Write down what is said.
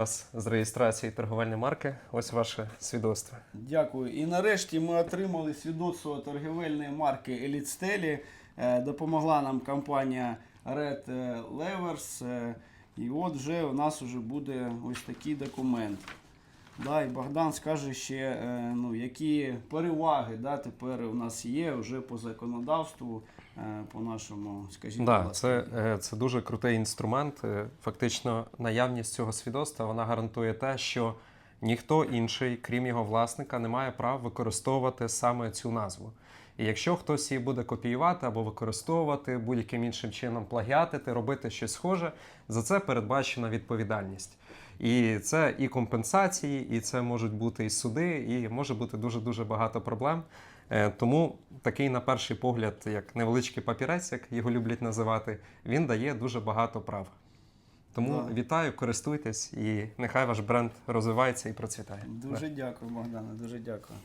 вас з реєстрації торговельної марки. Ось ваше свідоцтво. Дякую. І нарешті ми отримали свідоцтво торговельної марки Elite Е, Допомогла нам компанія Red Levers. Е, І от вже у нас вже буде ось такий документ. Да, і Богдан скаже ще, е, ну, які переваги да, тепер у нас є вже по законодавству, е, по нашому, скажімо, Да, це, е, це дуже крутий інструмент. Фактично, наявність цього свідоцтва вона гарантує те, що ніхто інший, крім його власника, не має права використовувати саме цю назву. І якщо хтось її буде копіювати або використовувати будь-яким іншим чином плагіатити, робити щось схоже, за це передбачена відповідальність. І це і компенсації, і це можуть бути і суди, і може бути дуже дуже багато проблем. Е, Тому такий, на перший погляд, як невеличкий папірець, як його люблять називати, він дає дуже багато прав. Тому Да. вітаю, користуйтесь, і нехай ваш бренд розвивається і процвітає. Дуже дякую, Богдане, дуже дякую.